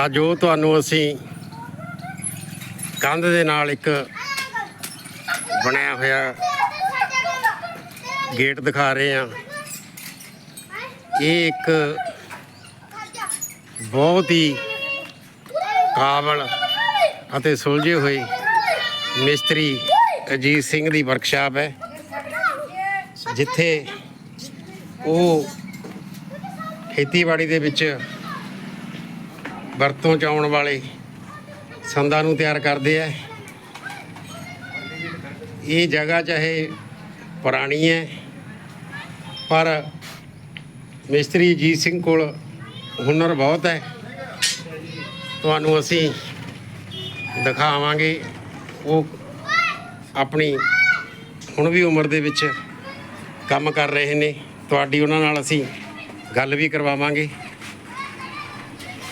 ਆ ਜੋ ਤੁਹਾਨੂੰ ਅਸੀਂ ਕੰਧ ਦੇ ਨਾਲ ਇੱਕ ਬਣਿਆ ਹੋਇਆ ਗੇਟ ਦਿਖਾ ਰਹੇ ਹਾਂ। ਇਹ ਇੱਕ ਬਹੁਤ ਹੀ ਕਾਬਲ ਅਤੇ ਸੁਲਝੇ ਹੋਏ ਮਿਸਤਰੀ ਅਜੀਤ ਸਿੰਘ ਦੀ ਵਰਕਸ਼ਾਪ ਹੈ, ਜਿੱਥੇ ਉਹ ਖੇਤੀਬਾੜੀ ਦੇ ਵਿੱਚ ਵਰਤੋਂ ਚ ਆਉਣ ਵਾਲੇ ਸੰਦਾਂ ਨੂੰ ਤਿਆਰ ਕਰਦੇ ਆ। ਇਹ ਜਗ੍ਹਾ ਚਾਹੇ ਪੁਰਾਣੀ ਹੈ, ਪਰ ਮਿਸਤਰੀ ਜੀਤ ਸਿੰਘ ਕੋਲ ਹੁਨਰ ਬਹੁਤ ਹੈ। ਤੁਹਾਨੂੰ ਅਸੀਂ ਦਿਖਾਵਾਂਗੇ, ਉਹ ਆਪਣੀ ਹੁਣ ਵੀ ਉਮਰ ਦੇ ਵਿੱਚ ਕੰਮ ਕਰ ਰਹੇ ਨੇ। ਤੁਹਾਡੀ ਉਹਨਾਂ ਨਾਲ ਅਸੀਂ ਗੱਲ ਵੀ ਕਰਵਾਵਾਂਗੇ।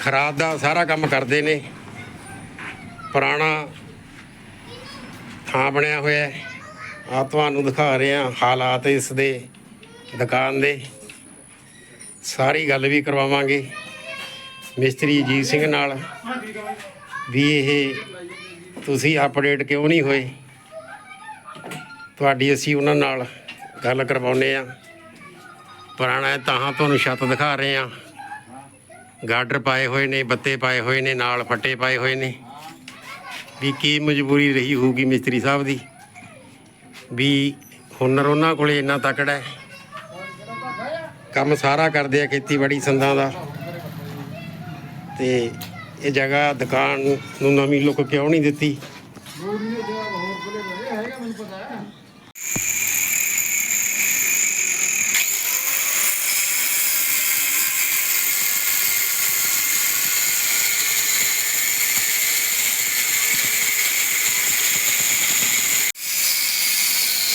ਖਰਾਦ ਦਾ ਸਾਰਾ ਕੰਮ ਕਰਦੇ ਨੇ। ਪੁਰਾਣਾ ਥਾਂ ਬਣਿਆ ਹੋਇਆ ਆ ਤੁਹਾਨੂੰ ਦਿਖਾ ਰਹੇ ਹਾਂ ਹਾਲਾਤ ਇਸ ਦੇ, ਦੁਕਾਨ ਦੇ। ਸਾਰੀ ਗੱਲ ਵੀ ਕਰਵਾਵਾਂਗੇ। ਮਿਸਤਰੀ ਅਜੀਤ ਸਿੰਘ ਨਾਲ ਵੀ ਇਹ ਤੁਸੀਂ ਅਪਡੇਟ ਕਿਉਂ ਨਹੀਂ ਹੋਏ? ਤੁਹਾਡੀ ਅਸੀਂ ਉਹਨਾਂ ਨਾਲ ਗੱਲ ਕਰਵਾਉਨੇ ਆ ਪੁਰਾਣਾ ਤਾਂ ਤੁਹਾਨੂੰ ਛੱਤ ਦਿਖਾ ਰਹੇ ਆ ਗਾਡਰ ਪਾਏ ਹੋਏ ਨੇ, ਬੱਤੇ ਪਾਏ ਹੋਏ ਨੇ, ਨਾਲ ਫੱਟੇ ਪਾਏ ਹੋਏ ਨੇ। ਵੀ ਕੀ ਮਜਬੂਰੀ ਰਹੀ ਹੋਊਗੀ ਮਿਸਤਰੀ ਸਾਹਿਬ ਦੀ? ਵੀ ਹੁਨਰ ਉਹਨਾਂ ਕੋਲੇ ਇੰਨਾ ਤਕੜਾ ਹੈ। ਕੰਮ ਸਾਰਾ ਕਰਦੇ ਆ ਖੇਤੀਬਾੜੀ ਸੰਦਾਂ ਦਾ। ਤੇ ਇਹ ਜਗ੍ਹਾ, ਦੁਕਾਨ ਨੂੰ ਨਵੀਂ ਲੁੱਕ ਕਿਉਂ ਨਹੀਂ ਦਿੱਤੀ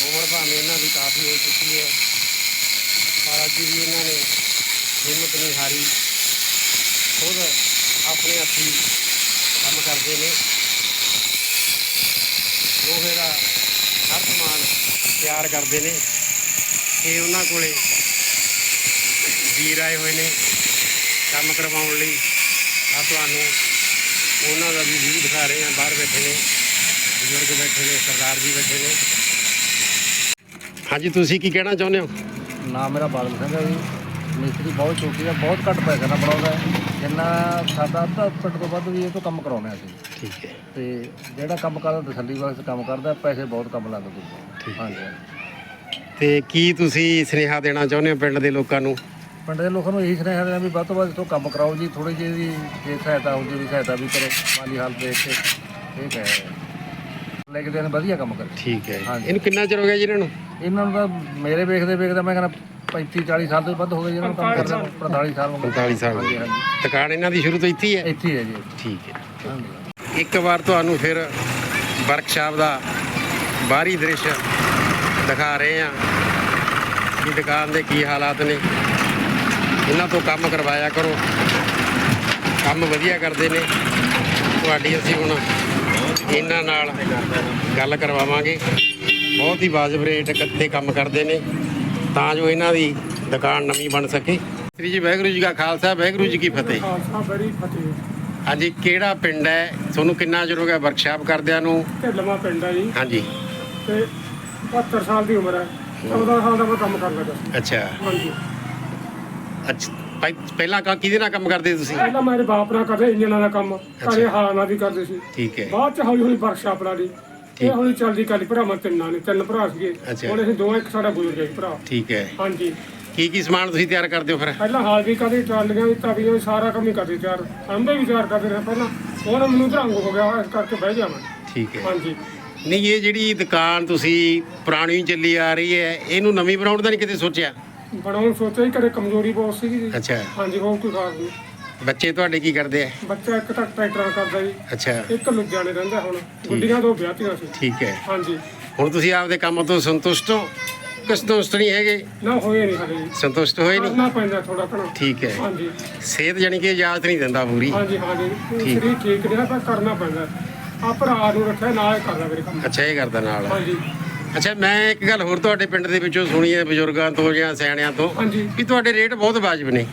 ਉਮਰ ਭਾਵੇਂ ਇਹਨਾਂ ਦੀ ਕਾਫੀ ਹੋ ਚੁੱਕੀ ਹੈ। ਪਰ ਅੱਜ ਵੀ ਇਹਨਾਂ ਨੇ ਹਿੰਮਤ ਨਹੀਂ ਹਾਰੀ। ਖੁਦ ਆਪਣੇ ਹੱਥੀਂ ਕੰਮ ਕਰਦੇ ਨੇ। ਲੋਹੇ ਦਾ ਹਰ ਸਮਾਨ ਤਿਆਰ ਕਰਦੇ ਨੇ। ਇਹ ਉਹਨਾਂ ਕੋਲੇ ਵੀਰ ਆਏ ਹੋਏ ਨੇ ਕੰਮ ਕਰਵਾਉਣ ਲਈ। ਆ ਤੁਹਾਨੂੰ ਉਹਨਾਂ ਦਾ ਵੀ ਵੀਊ ਦਿਖਾ ਰਹੇ ਹਾਂ। ਬਾਹਰ ਬੈਠੇ ਨੇ, ਬਜ਼ੁਰਗ ਬੈਠੇ ਨੇ, ਸਰਦਾਰ ਜੀ ਬੈਠੇ ਨੇ। ਹਾਂਜੀ ਤੁਸੀਂ ਕੀ ਕਹਿਣਾ ਚਾਹੁੰਦੇ ਹੋ? ਨਾਮ ਮੇਰਾ ਬਾਦਲ ਸਿੰਘ ਹੈ ਜੀ। ਮਿਸਤਰੀ ਬਹੁਤ ਛੋਟੀ ਹੈ ਬਹੁਤ ਘੱਟ ਪੈਸੇ ਨਾਲ ਬਣਾਉਂਦਾ ਹੈ। ਜਿੰਨਾ ਸਾਡਾ ਅੱਧਾ ਫੁੱਟ ਤੋਂ ਵੱਧ ਵੀ ਇਹ ਤੋਂ ਕੰਮ ਕਰਾਉਂਦੇ ਹਾਂ ਅਸੀਂ। ਠੀਕ ਹੈ। ਤੇ ਜਿਹੜਾ ਕੰਮ ਕਰਦਾ ਤਸੱਲੀ ਵਾਸਤੇ ਕੰਮ ਕਰਦਾ ਪੈਸੇ ਬਹੁਤ ਕੰਮ ਲੱਗਦੇ ਠੀਕ ਦੂਜੇ ਹਾਂਜੀ ਤੇ ਕੀ ਤੁਸੀਂ ਸੁਨੇਹਾ ਦੇਣਾ ਚਾਹੁੰਦੇ ਹੋ ਪਿੰਡ ਦੇ ਲੋਕਾਂ ਨੂੰ? ਪਿੰਡ ਦੇ ਲੋਕਾਂ ਨੂੰ ਇਹੀ ਸੁਨੇਹਾ ਦੇਣਾ ਵੀ ਵੱਧ ਤੋਂ ਵੱਧ ਇੱਥੋਂ ਕੰਮ ਕਰਾਓ ਜੀ। ਥੋੜੀ ਜਿਹੀ ਵੀ ਜੇ ਸਹਾਇਤਾ ਹੁੰਦੀ ਵੀ ਸਹਾਇਤਾ ਵੀ ਕਰੋ। ਮਾਲੀ ਹਾਲ ਦੇਖ ਕੇ। ਇਹ ਕਹਿ ਰਹੇ। ਲੈ ਕੇ ਦੇਣ ਵਧੀਆ ਕੰਮ ਕਰੇ ਠੀਕ ਹੈ। ਹਾਂਜੀ। ਇਹਨੂੰ ਕਿੰਨਾ ਚਿਰ ਹੋ ਗਿਆ ਜੀ ਇਹਨਾਂ ਨੂੰ? ਇਹਨਾਂ ਨੂੰ ਤਾਂ ਮੇਰੇ ਵੇਖਦੇ ਵੇਖਦੇ ਮੈਂ ਕਹਿੰਦਾ 35 40 ਸਾਲ ਤੋਂ ਵੱਧ ਹੋ ਗਏ ਜਿਹਨਾਂ ਨੂੰ ਕੰਮ ਕਰਦੇ ਨੂੰ 45 ਸਾਲ ਹੋ ਗਏ। 45 ਸਾਲ ਹਾਂਜੀ ਹਾਂਜੀ। ਦੁਕਾਨ ਇਹਨਾਂ ਦੀ ਸ਼ੁਰੂ ਤੋਂ ਇੱਥੇ ਹੀ ਹੈ? ਇੱਥੇ ਹੀ ਹੈ ਜੀ। ਠੀਕ ਹੈ। ਹਾਂਜੀ। ਇੱਕ ਵਾਰ ਤੁਹਾਨੂੰ ਫਿਰ ਵਰਕਸ਼ਾਪ ਦਾ ਬਾਹਰੀ ਦ੍ਰਿਸ਼ ਦਿਖਾ ਰਹੇ ਹਾਂ ਕਿ ਦੁਕਾਨ ਦੇ ਕੀ ਹਾਲਾਤ ਨੇ। ਇਹਨਾਂ ਤੋਂ ਕੰਮ ਕਰਵਾਇਆ ਕਰੋ। ਕੰਮ ਵਧੀਆ ਕਰਦੇ ਨੇ। ਤੁਹਾਡੀ ਅਸੀਂ ਹੁਣ ਇਹਨਾਂ ਨਾਲ ਗੱਲ ਕਰਵਾਵਾਂਗੇ। ਬਹੁਤ ਹੀ ਵਾਜਬ ਰੇਟ ਕੱਤੇ ਕੰਮ ਕਰਦੇ ਨੇ। ਤਾਂ ਜੋ ਇਹਨਾਂ ਦੀ ਦੁਕਾਨ ਨਵੀਂ ਬਣ ਸਕੇ। ਸ੍ਰੀ ਜੀ ਵਾਹਿਗੁਰੂ ਜੀ ਕਾ ਖਾਲਸਾ ਵਾਹਿਗੁਰੂ ਜੀ ਕੀ ਫਤਿਹ। ਖਾਲਸਾ ਬੜੀ ਫਤਿਹ। ਹਾਂਜੀ ਕਿਹੜਾ ਪਿੰਡ ਹੈ? ਤੁਹਾਨੂੰ ਕਿੰਨਾ ਚਿਰ ਹੋ ਗਿਆ ਵਰਕਸ਼ਾਪ ਕਰਦਿਆਂ ਨੂੰ? ਢਿੱਲਵਾਂ ਪਿੰਡ ਹੈ ਜੀ। ਹਾਂਜੀ। ਤੇ 72 ਸਾਲ ਦੀ ਉਮਰ ਹੈ। 14 ਸਾਲ ਦਾ ਮੈਂ ਕੰਮ ਕਰ ਲੱਗਾ ਅੱਛਾ। ਹਾਂਜੀ। ਅੱਛਾ ਪਹਿ- ਪਹਿਲਾਂ ਕਾ ਕਿਹਦੇ ਨਾਲ ਕੰਮ ਕਰਦੇ ਤੁਸੀਂ? ਪਹਿਲਾਂ ਮੇਰੇ ਬਾਪ ਨਾਲ ਕਰਦੇ ਇੰਜਨਾਂ ਦਾ ਕੰਮ। ਘਰੇ ਹਾਲਾਂ ਨਾਲ ਵੀ ਕਰਦੇ ਸੀ। ਠੀਕ ਹੈ। ਬਾਅਦ ਚ ਹੌਲੀ ਹੌਲੀ ਵਰਕਸ਼ਾਪ ਲਾ ਲਈ। ਇਹ ਹੌਲੀ ਚੱਲਦੀ ਕੱਲ ਭਰਾਵਾਂ ਤਿੰਨਾਂ ਨੇ ਤਿੰਨ ਭਰਾ ਸੀਗੇ। ਅੱਛਾ। ਹੁਣ ਅਸੀਂ ਦੋਵਾਂ ਇੱਕ ਸਾਡਾ ਬਜ਼ੁਰਗ ਹੈ ਜੀ ਭਰਾ। ਠੀਕ ਹੈ। ਹਾਂਜੀ। ਕੀ ਕੀ ਸਮਾਨ ਤੁਸੀਂ ਤਿਆਰ ਕਰਦੇ ਹੋ ਫਿਰ? ਪਹਿਲਾਂ ਹਾਲ ਵੀ ਕਰਦੇ ਟਰਾਲੀਆਂ ਵੀ ਤਵੀਆਂ ਵੀ ਸਾਰਾ ਕੰਮ ਹੀ ਕਰਦੇ ਤਿਆਰ ਅੰਡੇ ਵੀ ਤਿਆਰ ਕਰਦੇ ਰਹੇ ਪਹਿਲਾਂ। ਹੁਣ ਮੈਨੂੰ ਰੰਗ ਹੋ ਗਿਆ ਇਸ ਕਰਕੇ ਬਹਿ ਜਾਵਾਂ ਠੀਕ ਹੈ। ਹਾਂਜੀ। ਨਹੀਂ ਇਹ ਜਿਹੜੀ ਦੁਕਾਨ ਤੁਸੀਂ ਪੁਰਾਣੀ ਚੱਲੀ ਆ ਰਹੀ ਹੈ ਇਹਨੂੰ ਨਵੀਂ ਬਣਾਉਣ ਦਾ ਨਹੀਂ ਕਿਤੇ ਸੋਚਿਆ? ਬਣਾਉਣ ਸੋਚਿਆ ਹੀ ਕਦੇ ਕਮਜ਼ੋਰੀ ਬਹੁਤ ਸੀਗੀ ਜੀ। ਅੱਛਾ। ਹਾਂਜੀ ਹੋਰ ਕੋਈ ਖਾਸ ਨਹੀਂ। ਬੱਚੇ ਤੁਹਾਡੇ ਕੀ ਕਰਦੇ ਆ? ਬੱਚਾ ਇੱਕ ਤਾਂ ਟਰੈਕਟਰਾਂ ਕਰਦਾ ਜੀ। ਅੱਛਾ। ਇੱਕ ਲੁਧਿਆਣੇ ਰਹਿੰਦਾ ਹੁਣ। ਗੁੱਡੀਆਂ ਦੋ ਵਿਆਹਤੀਆਂ ਸੀ। ਠੀਕ ਹੈ। ਹਾਂਜੀ। ਹੁਣ ਤੁਸੀਂ ਆਪਦੇ ਕੰਮ ਤੋਂ ਸੰਤੁਸ਼ਟ ਹੋ? ਕਿ ਸੰਤੁਸ਼ਟ ਨਹੀਂ ਹੈਗੇ? ਨਾ ਹੋਏ ਨਹੀਂ ਹਲੇ ਜੀ ਸੰਤੁਸ਼ਟ ਹੋਏ ਨਹੀਂ? ਕਰਨਾ ਪੈਂਦਾ ਥੋੜਾ ਘਣਾ। ਠੀਕ ਹੈ। ਹਾਂਜੀ। ਸਿਹਤ ਜਾਨੀ ਕਿ ਇਜਾਜ਼ਤ ਨਹੀਂ ਦਿੰਦਾ ਪੂਰੀ? ਹਾਂਜੀ ਹਾਂਜੀ। ਸਰੀਰ ਠੀਕ ਰਿਹਾ ਪਰ ਕਰਨਾ ਪੈਂਦਾ। ਆ ਭਰਾ ਨੂੰ ਰੱਖਿਆ ਨਾਲ ਕਰਦਾ ਮੇਰੇ ਕੰਮ। ਅੱਛਾ ਇਹ ਕਰਦਾ ਨਾਲ। ਹਾਂਜੀ। ਅੱਛਾ ਮੈਂ ਇੱਕ ਗੱਲ ਹੋਰ ਤੁਹਾਡੇ ਪਿੰਡ ਦੇ ਵਿੱਚੋਂ ਸੁਣੀ ਹੈ ਬਜ਼ੁਰਗਾਂ ਤੋਂ ਜਾਂ ਸਿਆਣਿਆਂ ਤੋਂ ਹਾਂਜੀ। ਵੀ ਤੁਹਾਡੇ ਰੇਟ ਬਹੁਤ ਵਾਜਬ ਨੇ।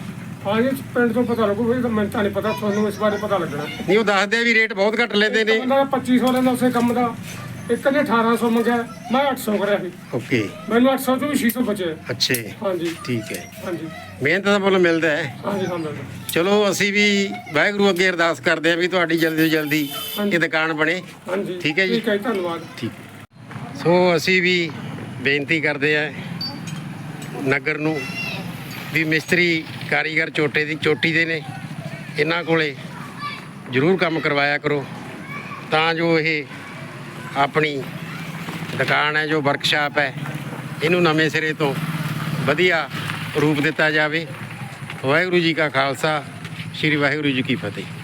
ਹਾਂ ਜੀ ਪਿੰਡ ਤੋਂ ਪਤਾ ਲੱਗੂ ਵੀ ਮੈਨੂੰ ਤਾਂ ਨਹੀਂ ਪਤਾ ਤੁਹਾਨੂੰ ਇਸ ਬਾਰੇ ਪਤਾ ਲੱਗਣਾ। ਨਹੀਂ ਉਹ ਦੱਸਦੇ ਆ ਵੀ ਰੇਟ ਬਹੁਤ ਘੱਟ ਲੈਂਦੇ ਨੇ। ਬੰਦਾ 2500 ਲੈਂਦਾ ਉਸੇ ਕੰਮ ਦਾ ਇੱਕ ਨੇ 1800 ਮੰਗਿਆ ਮੈਂ 800 ਕਰਿਆ ਸੀ। ਓਕੇ। ਮੈਨੂੰ 800 ਚੋਂ ਵੀ 600 ਬਚੇ। ਅੱਛੇ। ਹਾਂਜੀ। ਠੀਕ ਹੈ। ਹਾਂਜੀ। ਮਿਹਨਤ ਦਾ ਮੁੱਲ ਮਿਲਦਾ ਹੈ। ਹਾਂਜੀ ਹਾਂ। ਬਿਲਕੁਲ ਚਲੋ ਅਸੀਂ ਵੀ ਵਾਹਿਗੁਰੂ ਅੱਗੇ ਅਰਦਾਸ ਕਰਦੇ ਹਾਂ ਵੀ ਤੁਹਾਡੀ ਜਲਦੀ ਤੋਂ ਜਲਦੀ। ਇਹ ਦੁਕਾਨ ਬਣੇ। ਹਾਂਜੀ। ਠੀਕ ਹੈ ਜੀ। ਠੀਕ ਹੈ ਜੀ, ਧੰਨਵਾਦ। ਠੀਕ। ਸੋ ਅਸੀਂ ਵੀ ਬੇਨਤੀ ਕਰਦੇ ਆ ਨਗਰ ਨੂੰ ਵੀ ਮਿਸਤਰੀ ਕਾਰੀਗਰ ਚੋਟੇ ਦੀ ਚੋਟੀ ਦੇ ਨੇ, ਇਹਨਾਂ ਕੋਲੇ ਜ਼ਰੂਰ ਕੰਮ ਕਰਵਾਇਆ ਕਰੋ। ਤਾਂ ਜੋ ਇਹ ਆਪਣੀ ਦੁਕਾਨ ਹੈ, ਜੋ ਵਰਕਸ਼ਾਪ ਹੈ, ਇਹਨੂੰ ਨਵੇਂ ਸਿਰੇ ਤੋਂ ਵਧੀਆ ਰੂਪ ਦਿੱਤਾ ਜਾਵੇ। ਵਾਹਿਗੁਰੂ ਜੀ ਕਾ ਖਾਲਸਾ, ਸ੍ਰੀ ਵਾਹਿਗੁਰੂ ਜੀ ਕੀ ਫਤਿਹ।